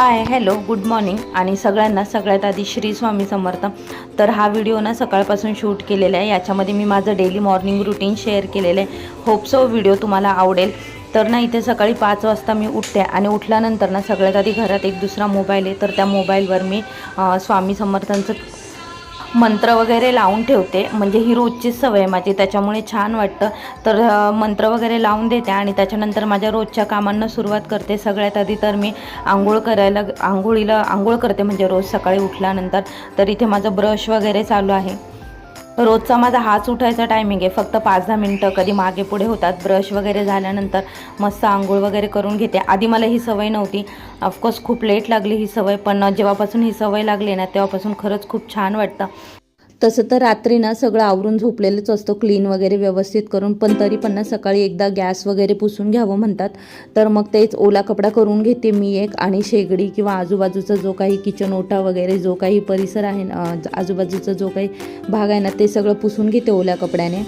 Hi hello good morning. आणि सगळ्यांना सगळ्यात आधी श्री स्वामी समर्थ. तर हा व्हिडिओ ना सकाळपासून शूट केलेला आहे. याच्यामध्ये मी माझं डेली मॉर्निंग रुटीन शेअर केलेलं आहे. होपसो व्हिडिओ तुम्हाला आवडेल. तर ना इथे सकाळी पाच वाजता मी उठते आणि उठल्यानंतर ना सगळ्यात आधी घरात एक दुसरा मोबाईल आहे. तर त्या मोबाईलवर मी स्वामी समर्थांचं मंत्र वगैरे लावून ठेवते. म्हणजे ही रोजचीच सवय माझी. त्याच्यामुळे छान वाटतं. तर मंत्र वगैरे लावून देते आणि त्याच्यानंतर माझ्या रोजच्या कामांना सुरुवात करते. सगळ्यात आधी तर मी आंघोळ करायला आंघोळीला आंघोळ करते. म्हणजे रोज सकाळी उठल्यानंतर. तर इथे माझं ब्रश वगैरे चालू आहे. रोजचा माझा हाच उठायचा टायमिंग आहे. फक्त पाच दहा मिनटं कधी मागे पुढे होतात. ब्रश वगैरे झाल्यानंतर मस्त आंघोळ वगैरे करून घेते. आधी मला ही सवय नव्हती. ऑफकोर्स खूप लेट लागली ही सवय पण जेव्हापासून ही सवय लागली ना तेव्हापासून खरंच खूप छान वाटतं. तसं तर रात्री ना सगळं आवरून झोपलेलंच असतो क्लीन वगैरे व्यवस्थित करून. पण तरी पण ना सकाळी एकदा गॅस वगैरे पुसून घ्यावं म्हणतात. तर मग तेच ओला कपडा करून घेते मी एक. आणि शेगडी किंवा आजूबाजूचा जो काही किचन ओटा वगैरे जो काही परिसर आहे ना आजूबाजूचा जो काही भाग आहे ना ते सगळं पुसून घेते ओल्या कपड्याने.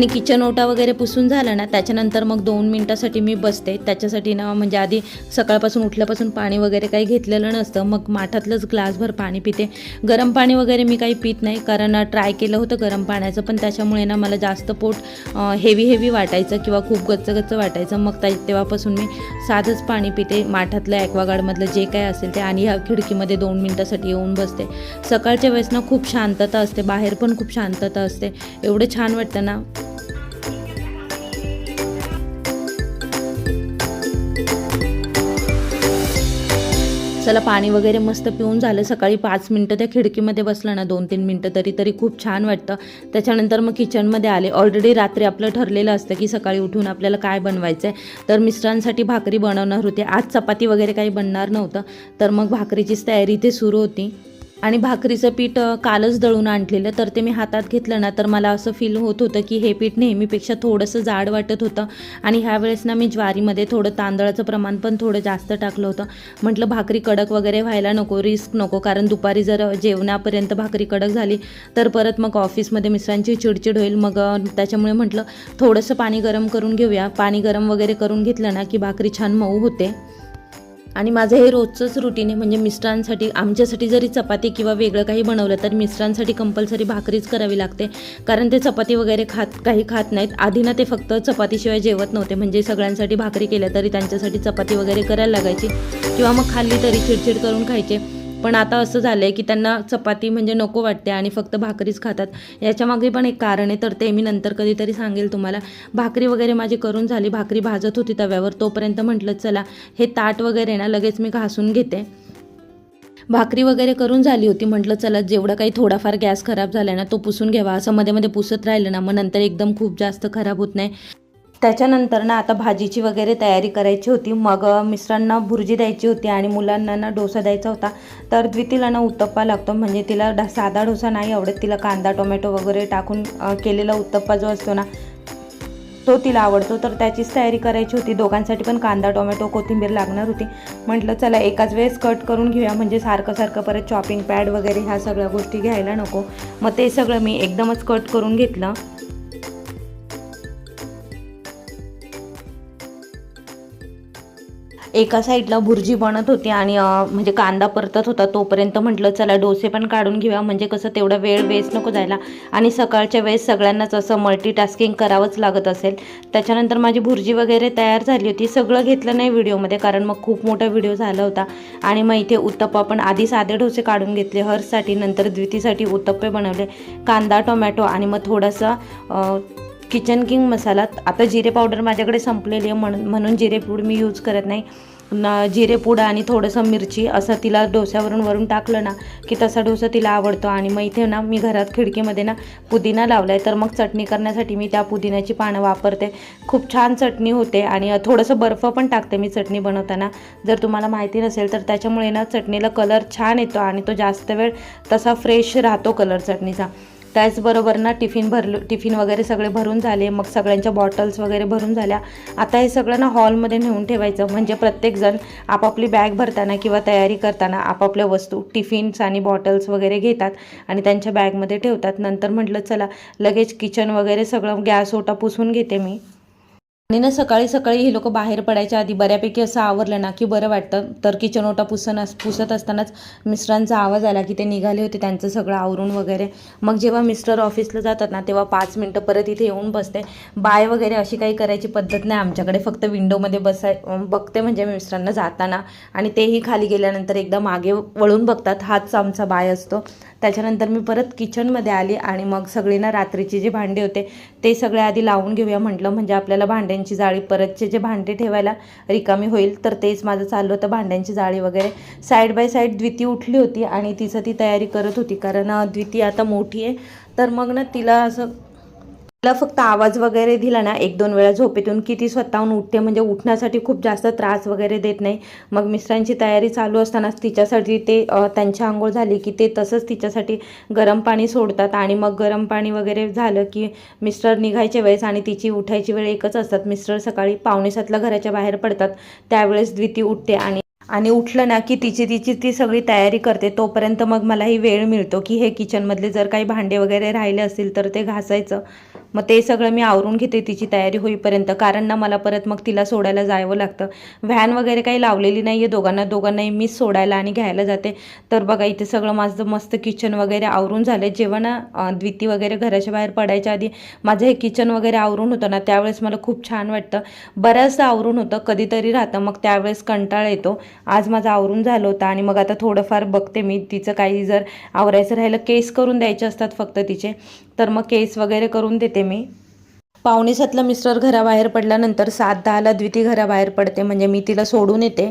आणि किचन ओटा वगैरे पुसून झालं ना त्याच्यानंतर मग दोन मिनटासाठी मी बसते. त्याच्यासाठी ना म्हणजे आधी सकाळपासून उठल्यापासून पाणी वगैरे काही घेतलेलं नसतं. मग माठातलंच ग्लासभर पाणी पिते. गरम पाणी वगैरे मी काही पित नाही कारण ट्राय केलं होतं गरम पाण्याचं पण त्याच्यामुळे ना मला जास्त पोट हेवी हेवी वाटायचं किंवा खूप गच्च गच्च वाटायचं. मग त्या तेव्हापासून मी साधंच पाणी पिते. माठातलं ॲक्वागार्डमधलं जे काय असेल ते आणि ह्या खिडकीमध्ये दोन मिनटासाठी येऊन बसते. सकाळच्या वेळेस ना खूप शांतता असते. बाहेर पण खूप शांतता असते. एवढं छान वाटतं ना. चला पाणी वगैरे मस्त पिऊन झालं सकाळी पाच मिनटं त्या खिडकीमध्ये बसलं ना दोन तीन मिनटं तरी तरी खूप छान वाटतं. त्याच्यानंतर मग किचनमध्ये आले. ऑलरेडी रात्री आपलं ठरलेलं असतं की सकाळी उठून आपल्याला काय बनवायचं आहे तर मिस्टरांसाठी भाकरी बनवणार होते. आज चपाती वगैरे काही बनणार नव्हतं. तर मग भाकरीचीच तयारी इथे सुरू होती. आणि भाकरीचं पीठ कालच दळून आणलेलं. तर ते मी हातात घेतलं ना तर मला असं फील होत होतं की हे पीठ नेहमीपेक्षा थोडंसं जाड वाटत होतं. आणि ह्या वेळेस ना मी ज्वारीमध्ये थोडं तांदळाचं प्रमाण पण थोडं जास्त टाकलं होतं. म्हटलं भाकरी कडक वगैरे व्हायला नको रिस्क नको कारण दुपारी जर जेवणापर्यंत भाकरी कडक झाली तर परत मग ऑफिसमध्ये मिस्टरांची चिडचिड होईल. मग त्याच्यामुळे म्हटलं थोडंसं पाणी गरम करून घेऊया. पाणी गरम वगैरे करून घेतलं ना की भाकरी छान मऊ होते. आणि माझं हे रोजचंच रुटीन आहे. म्हणजे मिस्टरांसाठी आमच्यासाठी जरी चपाती किंवा वेगळं काही बनवलं तर मिस्टरांसाठी कंपल्सरी भाकरीच करावी लागते. कारण ते चपाती वगैरे खात काही खात नाहीत. आधी ना ते फक्त चपातीशिवाय जेवत नव्हते. म्हणजे सगळ्यांसाठी भाकरी केल्या तरी त्यांच्यासाठी चपाती वगैरे करायला लागायची. किंवा मग खाल्ली तरी चिडचिड करून खायचे. पण आता असं झालं आहे की त्यांना चपाती म्हणजे नको वाटते आणि फक्त भाकरीच खातात. याच्यामागे पण एक कारण आहे तर ते मी नंतर कधीतरी सांगेल तुम्हाला. भाकरी वगैरे माझी करून झाली भाकरी भाजत होती तव्यावर तोपर्यंत म्हटलं चला हे ताट वगैरे ना लगेच मी घासून घेते. भाकरी वगैरे करून झाली होती म्हटलं चला जेवढा काही थोडाफार गॅस खराब झाला ना तो पुसून घ्यावा. असं मध्ये मध्ये पुसत राहिलं ना मग नंतर एकदम खूप जास्त खराब होत नाही. त्याच्यानंतर ना आता भाजीची वगैरे तयारी करायची होती. मग मिस्टरांना भुर्जी द्यायची होती आणि मुलांना ना डोसा द्यायचा होता. तर द्वितीला ना उत्तप्पा लागतो. म्हणजे तिला डा साधा डोसा नाही आवडत. तिला कांदा टोमॅटो वगैरे टाकून केलेला उत्तप्पा जो असतो ना तो तिला आवडतो. तर त्याचीच तयारी करायची होती. दोघांसाठी पण कांदा टोमॅटो कोथिंबीर लागणार होती. म्हटलं चला एकाच वेळेस कट करून घेऊया. म्हणजे सारखं सारखं परत चॉपिंग पॅड वगैरे ह्या सगळ्या गोष्टी घ्यायला नको. मग ते सगळं मी एकदमच कट करून घेतलं. एका साईडला भुर्जी बनत होती आणि म्हणजे कांदा परतत होता तोपर्यंत म्हटलं चला डोसे पण काढून घेऊया. म्हणजे कसं तेवढा वेळ वेस्ट नको जायला. आणि सकाळच्या वेळेस सगळ्यांनाच असं मल्टीटास्किंग करावंच लागत असेल. त्याच्यानंतर माझी भुर्जी वगैरे तयार झाली होती. सगळं घेतलं नाही व्हिडिओमध्ये कारण मग खूप मोठा व्हिडिओ झाला होता. आणि मग इथे उत्तप्पा पण आधी साधे डोसे काढून घेतले. हर्ससाठी नंतर द्वितीसाठी उत्तप्पे बनवले. कांदा टोमॅटो आणि मग थोडासा किचन किंग मसाला. आता जिरे पावडर माझ्याकडे संपलेली आहे. म्हणून म्हणून जिरे पूड मी यूज करत नाही. न जिरे आणि थोडंसं मिरची असं तिला डोस्यावरून वरून टाकलं ना की तसा डोसा तिला आवडतो. आणि मग इथे ना मी घरात खिडकीमध्ये ना पुदिना लावला आहे तर मग चटणी करण्यासाठी मी त्या पुदिन्याची पानं वापरते. खूप छान चटणी होते आणि थोडंसं बर्फ पण टाकते मी चटणी बनवताना. जर तुम्हाला माहिती नसेल तर त्याच्यामुळे ना चटणीला कलर छान येतो आणि तो जास्त वेळ तसा फ्रेश राहतो कलर चटणीचा. त्याचबरोबर ना टिफिन भरलो टिफिन वगैरे सगळे भरून झाले मग सगळ्यांच्या बॉटल्स वगैरे भरून झाल्या. आता हे सगळं ना हॉलमध्ये नेऊन ठेवायचं म्हणजे प्रत्येकजण आपापली बॅग भरताना किंवा तयारी करताना आपापल्या वस्तू टिफिन्स आणि बॉटल्स वगैरे घेतात आणि त्यांच्या बॅगमध्ये ठेवतात. नंतर म्हटलं चला लगेच किचन वगैरे सगळं गॅस ओटा पुसून घेते मी. आणि ना सकाळी सकाळी हे लोक बाहेर पडायच्या आधी बऱ्यापैकी असं आवरलं ना की बरं वाटतं. तर किचन ओटा पुसन पुसत असतानाच मिस्टरांचा आवाज आला की ते निघाले होते त्यांचं सगळं आवरून वगैरे. मग जेव्हा मिस्टर ऑफिसला जातात ना तेव्हा पाच मिनटं परत इथे येऊन बसते. बाय वगैरे अशी काही करायची पद्धत नाही आमच्याकडे. फक्त विंडोमध्ये बसाय बघते म्हणजे मिस्टरांना जाताना. आणि तेही खाली गेल्यानंतर एकदा मागे वळून बघतात. हाच आमचा बाय असतो. त्याच्यानंतर मी परत किचनमध्ये आली आणि मग सगळी ना रात्रीचे जे भांडे होते ते सगळे आधी लावून घेऊया म्हटलं. म्हणजे आपल्याला भांड्यांची जाळी परतचे जे भांडे ठेवायला रिकामी होईल तर तेच माझं चाललं होतं भांड्यांची जाळी वगैरे. साईड बाय साईड द्विती उठली होती आणि तिचं ती तयारी करत होती कारण द्विती आता मोठी आहे. तर मग ना तिला असं मला फक्त आवाज वगैरे दिला ना एक दोन वेळा झोपेतून किती स्वतःहून उठते म्हणजे उठण्यासाठी खूप जास्त त्रास वगैरे देत नाही. मग मिस्टरांची तयारी चालू असतानाच तिच्यासाठी ते त्यांची आंघोळ झाली की ते तसंच तिच्यासाठी गरम पाणी सोडतात. आणि मग गरम पाणी वगैरे झालं की मिस्टर निघायच्या वेळेस आणि तिची उठायची वेळ एकच असतात. मिस्टर सकाळी पावणे सातला घराच्या बाहेर पडतात. त्यावेळेस द्विती उठते आणि आणि उठलं ना की तिची तिची ती सगळी तयारी करते. तोपर्यंत मग मलाही वेळ मिळतो की हे किचनमधले जर काही भांडे वगैरे राहिले असतील तर ते घासायचं. मग ते सगळं मी आवरून घेते तिची तयारी होईपर्यंत. कारण ना मला परत मग तिला सोडायला जावं लागतं. व्हॅन वगैरे काही लावलेली नाही आहे दोघांना. दोघांनाही मीच सोडायला आणि घ्यायला जाते. तर बघा इथे सगळं माझं मस्त किचन वगैरे आवरून झालं जेव्हा ना द्विती वगैरे घराच्या बाहेर पडायच्या आधी माझं हे किचन वगैरे आवरून होतं ना त्यावेळेस मला खूप छान वाटतं. बऱ्याचदा आवरून होतं. कधीतरी राहतं. मग त्यावेळेस कंटाळा येतो. आज माझं आवरून झालं होतं आणि मग आता थोडंफार बघते मी. तिचं काही जर आवरायचं राहिलं केस करून द्यायचे असतात फक्त तिचे तर मग केस वगैरे करून देते मी. पावणे सातला मिस्टर घराबाहेर पडल्यानंतर सात दहाला द्विती घराबाहेर पडते म्हणजे मी तिला सोडून येते.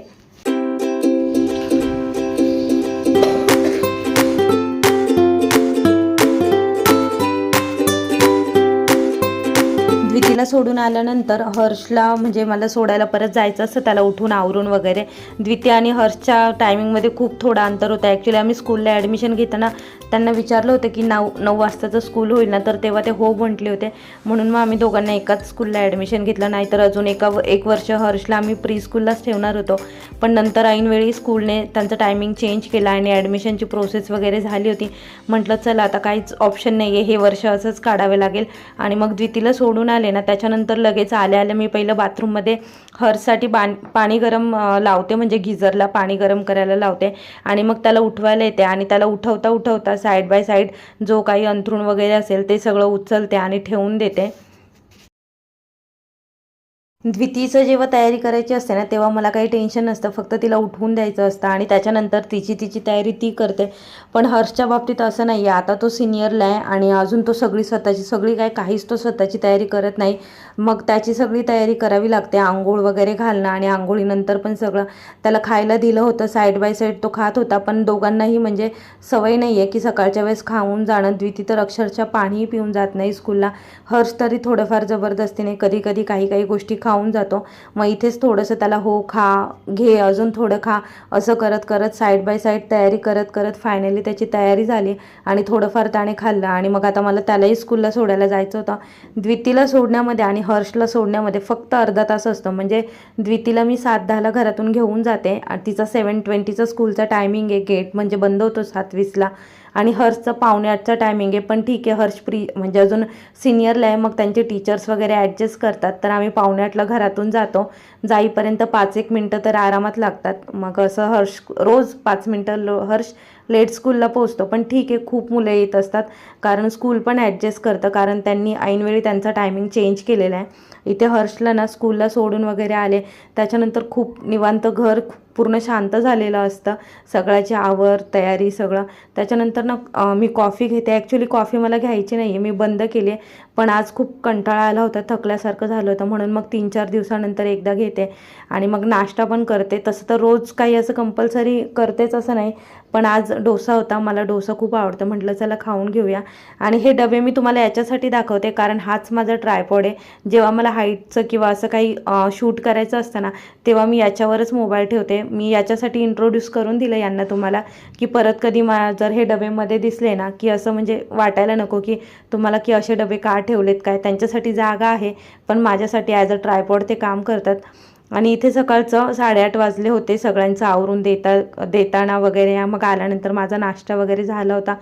तिला सोडून आल्यानंतर हर्षला म्हणजे मला सोडायला परत जायचं असतं त्याला उठून आवरून वगैरे. द्वितीय आणि हर्षच्या टायमिंगमध्ये खूप थोडा अंतर होता. ॲक्च्युली आम्ही स्कूलला ॲडमिशन घेताना त्यांना विचारलं होतं की नऊ नऊ वाजताचं स्कूल होईल ना तर तेव्हा ते हो म्हटले होते. म्हणून मग आम्ही दोघांना एकाच स्कूलला ॲडमिशन घेतलं. नाही तर अजून एका एक वर्ष हर्षला आम्ही प्री स्कूललाच ठेवणार होतो. पण नंतर ऐनवेळी स्कूलने त्यांचं टायमिंग चेंज केला आणि ॲडमिशनची प्रोसेस वगैरे झाली होती. म्हटलं चला आता काहीच ऑप्शन नाही आहे हे वर्ष असंच काढावे लागेल. आणि मग द्वितीला सोडून आले ना. त्याच्यानंतर लगेच आल्या आल्या मी पहिलं बाथरूममध्ये हर्षसाठी बाण पाणी गरम लावते. म्हणजे गिझरला पाणी गरम करायला लावते. आणि मग त्याला उठवायला येते. आणि त्याला उठवता उठवता साईड बाय साईड जो काही अंथरूण वगैरे असेल ते सगळं उचलते आणि ठेवून देते. द्वितीचं जेव्हा तयारी करायची असते ना तेव्हा मला काही टेन्शन नसतं. फक्त तिला उठवून द्यायचं असतं आणि त्याच्यानंतर तिची तिची तयारी ती करते. पण हर्षच्या बाबतीत असं नाही आहे आता तो सिनियरला आहे आणि अजून तो सगळी स्वतःची सगळी काय काहीच तो स्वतःची तयारी करत नाही. मग त्याची सगळी तयारी करावी लागते. आंघोळ वगैरे घालणं आणि आंघोळीनंतर पण सगळं त्याला खायला दिलं होतं. साईड बाय साईड तो खात होता. पण दोघांनाही म्हणजे सवय नाही आहे की सकाळच्या वेळेस खाऊन जाणं. द्विती तर अक्षरशः पाणीही पिऊन जात नाही स्कूलला. हर्ष तरी थोडंफार जबरदस्तीने कधी कधी काही काही गोष्टी खाऊन जातो. मग इथेच थोडंसं त्याला हो खा घे अजून थोडं खा असं करत करत साईड बाय साईड तयारी करत करत फायनली त्याची तयारी झाली आणि थोडंफार त्याने खाल्लं. आणि मग आता मला त्यालाही स्कूलला सोडायला जायचं होतं. द्वितीला सोडण्यामध्ये आणि हर्षला सोडण्यामध्ये फक्त अर्धा तास असतो. म्हणजे द्वितीला मी सात दहाला घरातून घेऊन जाते. आणि तिचा सेवन ट्वेंटीचा स्कूलचा टायमिंग आहे गेट म्हणजे बंद होतो सात वीसला. आणि हर्षचं पावणे आठचं टायमिंग आहे. पण ठीक आहे हर्ष प्री म्हणजे अजून सिनियरला आहे. मग त्यांचे टीचर्स वगैरे ॲडजस्ट करतात. तर आम्ही पावणे आठला घरातून जातो. जाईपर्यंत पाच एक मिनटं तर आरामात लागतात. मग असं हर्ष रोज पाच मिनटं हर्ष लेट स्कूलला पोहोचतो. पण ठीक आहे खूप मुलं येत असतात. कारण स्कूल पण ॲडजस्ट करतं. कारण त्यांनी ऐनवेळी त्यांचा टायमिंग चेंज केलेला आहे. इथे हर्षला ना स्कूलला सोडून वगैरे आले. त्याच्यानंतर खूप निवांत घर पूर्ण शांत झालेलं असतं. सगळ्याची आवर तयारी सगळं. त्याच्यानंतर ना मी कॉफी घेते. ॲक्च्युली कॉफी मला घ्यायची नाही आहे मी बंद केली आहे पण आज खूप कंटाळा आला होता. थकल्यासारखं झालं होतं. म्हणून मग तीन चार दिवसानंतर एकदा घेते. आणि मग नाश्ता पण करते. तसं तर रोज काही असं कंपल्सरी करतेच असं नाही. पण आज डोसा होता मला डोसा खूप आवडतं. म्हटलं चला खाऊन घेऊया. आणि हे डबे मी तुम्हाला याच्यासाठी दाखवते कारण हाच माझा ट्रायपॉड आहे. जेव्हा मला हाईटचं किंवा असं काही शूट करायचं असतं ना तेव्हा मी याच्यावरच मोबाईल ठेवते. मी याच्यासाठी इंट्रोड्यूस करून दिलं यांना तुम्हाला की परत कधी मा जर हे डबेमध्ये दिसले ना की असं म्हणजे वाटायला नको की तुम्हाला की असे डबे का ठेवलेत काय? त्यांच्यासाठी जागा आहे पण माझ्यासाठी ॲज अ ट्रायपॉड ते काम करतात. आणि इथे सकाळचं साडेआठ वाजले होते सगळ्यांचं आवरून देता देताना वगैरे मग आल्यानंतर माझा नाश्ता वगैरे झाला होता.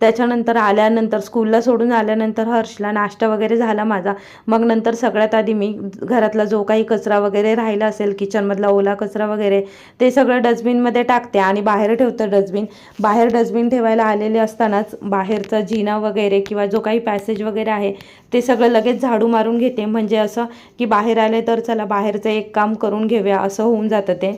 त्याच्यानंतर आल्यानंतर स्कूलला सोडून आल्यानंतर हर्षला नाश्ता वगैरे झाला माझा. मग नंतर सगळ्यात आधी मी घरातला जो काही कचरा वगैरे राहिला असेल किचनमधला ओला कचरा वगैरे ते सगळं डस्टबिनमध्ये टाकते आणि बाहेर ठेवतं डस्टबिन. बाहेर डस्टबिन ठेवायला आलेले असतानाच बाहेरचा जिना वगैरे किंवा जो काही पॅसेज वगैरे आहे ते सगळं लगेच झाडू मारून घेते. म्हणजे असं की बाहेर आले तर चला बाहेरचं एक काम करून घेऊया असं होऊन जातं ते.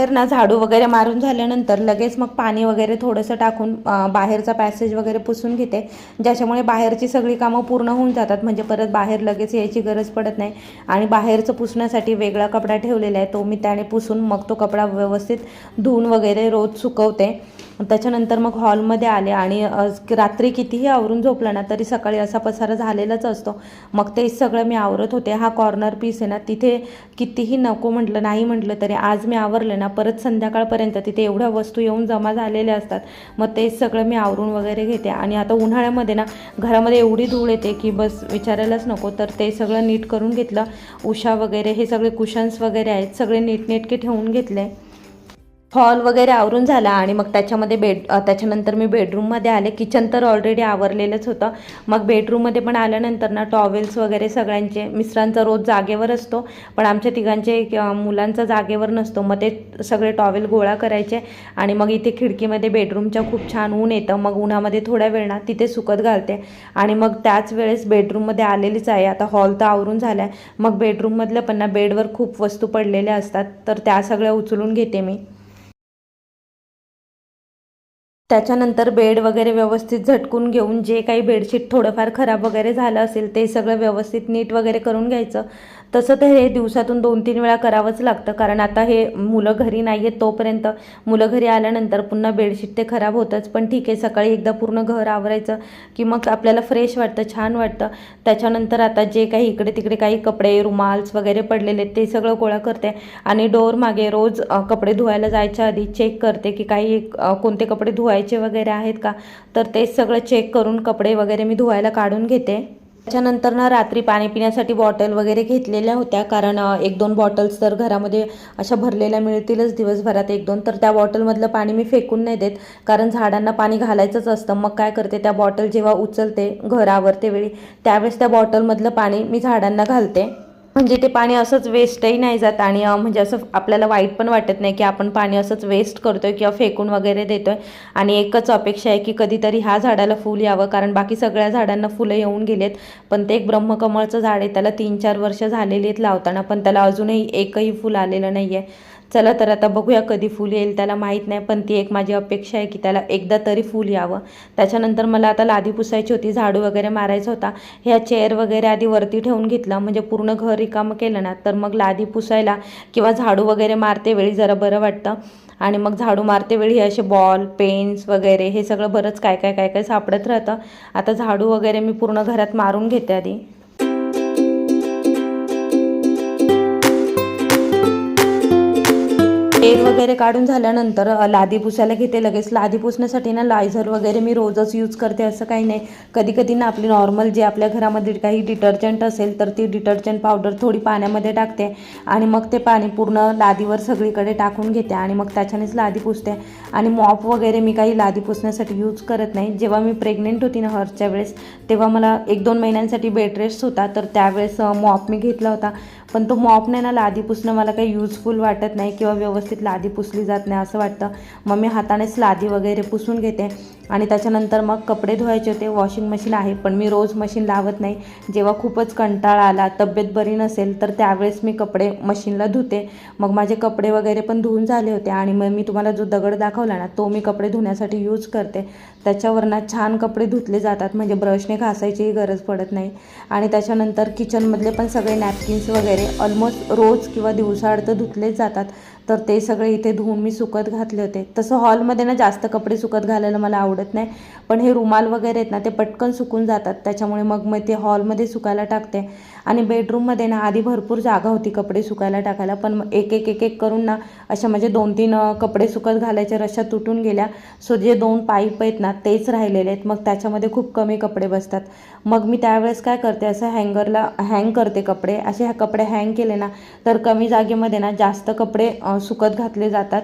बाहेर ना झाडू वगैरे मारून झाल्यानंतर लगेच मग पाणी वगैरे थोडंसं टाकून बाहेरचा पॅसेज वगैरे पुसून घेते. ज्याच्यामुळे बाहेरची सगळी कामं पूर्ण होऊन जातात. म्हणजे परत बाहेर लगेच यायची गरज पडत नाही. आणि बाहेरचं पुसण्यासाठी वेगळा कपडा ठेवलेला आहे. तो मी त्याने पुसून मग तो कपडा व्यवस्थित धुवून वगैरे रोज सुकवते. त्याच्यानंतर मग हॉलमध्ये आले आणि रात्री कितीही आवरून झोपलं ना तरी सकाळी असा पसारा झालेलाच असतो. मग तेच सगळं मी आवरत होते. हा कॉर्नर पीस आहे ना तिथे कितीही नको म्हटलं नाही म्हटलं तरी आज मी आवरले ना परत संध्याकाळपर्यंत तिथे एवढ्या वस्तू येऊन जमा झालेल्या असतात. मग तेच सगळं मी आवरून वगैरे घेते. आणि आता उन्हाळ्यामध्ये ना घरामध्ये एवढी धूळ येते की बस विचारायलाच नको. तर ते सगळं नीट करून घेतलं. उषा वगैरे हे सगळे कुशन्स वगैरे आहेत सगळे नीटनेटके ठेवून घेतले. हॉल वगैरे आवरून झाला आणि मग त्याच्यामध्ये बेड त्याच्यानंतर मी बेडरूममध्ये आले. किचन तर ऑलरेडी आवरलेलंच होतं. मग बेडरूममध्ये पण आल्यानंतर ना टॉवेल्स वगैरे सगळ्यांचे मिस्टरांचा रोज जागेवर असतो. पण आमच्या तिघांचे मुलांचा जागेवर नसतो. मग ते सगळे टॉवेल गोळा करायचे आणि मग इथे खिडकीमध्ये बेडरूमच्या खूप छान ऊन येतं. मग उन्हामध्ये थोड्या वेळ ना तिथे सुकत घालते. आणि मग त्याच वेळेस बेडरूममध्ये आलेलीच आहे. आता हॉल तर आवरून झाला आहे मग बेडरूममधलं पण ना बेडवर खूप वस्तू पडलेल्या असतात. तर त्या सगळ्या उचलून घेते मी. त्याच्यानंतर बेड वगैरे व्यवस्थित झटकून घेऊन जे काही बेडशीट थोडंफार खराब वगैरे झालं असेल ते सगळं व्यवस्थित नीट वगैरे करून घ्यायचं. तसं तर हे दिवसातून दोन तीन वेळा करावंच लागतं कारण आता हे मुलं घरी नाही आहेत तोपर्यंत. मुलं घरी आल्यानंतर पुन्हा बेडशीट ते खराब होतंच पण ठीक आहे सकाळी एकदा पूर्ण घर आवरायचं की मग आपल्याला फ्रेश वाटतं छान वाटतं. त्याच्यानंतर आता जे काही इकडे तिकडे काही कपडे रुमाल्स वगैरे पडलेले आहेत ते सगळं गोळा करते. आणि डोअर मागे रोज कपडे धुवायला जायच्या आधी चेक करते की काही कोणते कपडे धुवायचे वगैरे आहेत का? तर ते सगळं चेक करून कपडे वगैरे मी धुवायला काढून घेते. त्याच्यानंतर ना रात्री पाणी पिण्यासाठी बॉटल वगैरे घेतलेल्या होत्या. कारण एक दोन बॉटल्स तर घरामध्ये अशा भरलेल्या मिळतीलच दिवसभरात एक दोन. तर त्या बॉटलमधलं पाणी मी फेकून नाही देत. कारण झाडांना पाणी घालायचंच असतं. मग काय करते त्या बॉटल जेव्हा उचलते घर वेळी त्यावेळेस त्या बॉटलमधलं पाणी मी झाडांना घालते. म्हणजे ते पाणी असंच वेस्टही नाही जात आणि म्हणजे असं आपल्याला वाईट पण वाटत नाही की आपण पाणी असंच वेस्ट करतोय किंवा फेकून वगैरे देतोय. आणि एकच अपेक्षा आहे की कधीतरी ह्या झाडाला फूल यावं कारण बाकी सगळ्या झाडांना फुलं येऊन गेलेत. पण ते एक ब्रह्मकमळचं झाड आहे त्याला तीन चार वर्ष झालेली आहेत लावताना पण त्याला अजूनही एकही फुल आलेलं नाही आहे चला तर आता बघूया कधी फूल येईल त्याला माहीत नाही पण ती एक माझी अपेक्षा आहे की त्याला एकदा तरी फूल यावं. त्याच्यानंतर मला आता लादी पुसायची होती झाडू वगैरे मारायचा होता. ह्या चेअर वगैरे आधी वरती ठेवून घेतला म्हणजे पूर्ण घर रिकामं केलं ना तर मग लादी पुसायला किंवा झाडू वगैरे मारते वेळी जरा बरं वाटतं. आणि मग झाडू मारते वेळी हे असे बॉल पेन्स वगैरे हे सगळं बरंच काय काय काय काय सापडत राहतं. आता झाडू वगैरे मी पूर्ण घरात मारून घेते आधी. तेल वगैरे काढून झाल्यानंतर लादी पुसायला घेते लगेच. लादी पुसण्यासाठी ना लायझर वगैरे मी रोजच यूज करते असं काही नाही. कधी कधी ना आपली नॉर्मल जे आपल्या घरामध्ये काही डिटर्जंट असेल तर ती डिटर्जंट पावडर थोडी पाण्यामध्ये टाकते आणि मग ते पाणी पूर्ण लादीवर सगळीकडे टाकून घेते आणि मग त्याच्यानेच लादी पुसते. आणि मॉप वगैरे मी काही लादी पुसण्यासाठी यूज करत नाही. जेव्हा मी प्रेग्नेंट होती ना हरच्या वेळेस तेव्हा मला एक दोन महिन्यांसाठी बेड रेस्ट होता. तर त्यावेळेस मॉप मी घेतला होता. पण तो मॉपने ना लादी पुसणं मला काही युजफुल वाटत नाही किंवा व्यवस्थित लादी पुसली जात नाही असं वाटतं. मग मी हातानेच लादी वगैरे पुसून घेते आणि त्याच्यानंतर मग कपडे धुवायचे होते. वॉशिंग मशीन आहे पण मी रोज मशीन लावत नाही. जेव्हा खूपच कंटाळा आला तब्येत बरी नसेल तर त्यावेळेस मी कपडे मशीनला धुते. मग माझे कपडे वगैरे पण धुवून झाले होते आणि मग मी तुम्हाला जो दगड दाखवला ना तो मी कपडे धुण्यासाठी यूज करते. त्याच्यावर ना छान कपडे धुतले जातात. म्हणजे ब्रशने घासायचीही गरज पडत नाही. आणि त्याच्यानंतर किचनमधले पण सगळे नॅपकिन्स वगैरे ऑलमोस्ट रोज किंवा दिवसाआड तर धुतलेच जातात. तर ते सगळे इथे धुवून मी सुकत घातले होते. तसं हॉलमध्ये ना जास्त कपडे सुकत घालायला मला आवडत नाही. पण हे रुमाल वगैरे आहेत ना ते पटकन सुकून जातात. त्याच्यामुळे मग मी ते हॉलमध्ये सुकायला टाकते. आणि बेडरूममध्ये ना आधी भरपूर जागा होती कपडे सुकायला टाकायला. पण एक एक एक एक करून ना अशा म्हणजे दोन तीन कपडे सुकत घालायच्या रश्या तुटून गेल्या. सो जे दोन पाईप आहेत ना तेच राहिलेले आहेत. मग त्याच्यामध्ये खूप कमी कपडे बसतात. मग मी त्यावेळेस काय करते असं हँगरला हँग करते कपडे. असे ह्या कपडे हँग केले ना तर कमी जागेमध्ये ना जास्त कपडे सुकत घातले जातात.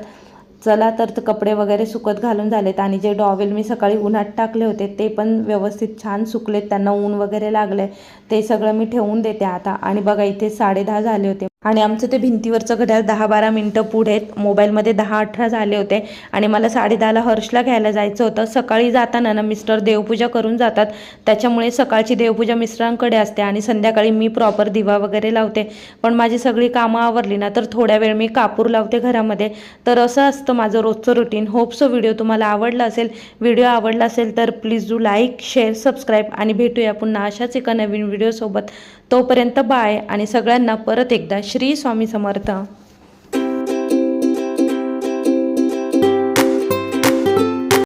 चला तर ते कपडे वगैरे सुकत घालून झालेत आणि जे डॉवेल मी सकाळी उन्हात टाकले होते ते पण व्यवस्थित छान सुकलेत. त्यांना ऊन वगैरे लागले ते सगळं मी ठेवून देते आता. आणि बघा इथे साडेदहा झाले होते. आणि आमचं ते भिंतीवरचं घड्याळ दहा बारा मिनटं पुढे मोबाईलमध्ये दहा अठरा झाले होते. आणि मला साडेदहाला हर्षला घ्यायला जायचं होतं. सकाळी जाताना ना मिस्टर देवपूजा करून जातात. त्याच्यामुळे सकाळची देवपूजा मिस्टरांकडे असते आणि संध्याकाळी मी प्रॉपर दिवा वगैरे लावते. पण माझी सगळी कामं आवरली ना तर थोड्या वेळ मी कापूर लावते घरामध्ये. तर असं असतं माझं रोजचं रुटीन. होप सो व्हिडिओ तुम्हाला आवडला असेल. व्हिडिओ आवडला असेल तर please do like share subscribe आणि भेटूया पुन्हा अशाच एका नवीन व्हिडिओसोबत. तोपर्यंत बाय आणि सगळ्यांना परत एकदा श्री स्वामी समर्थ.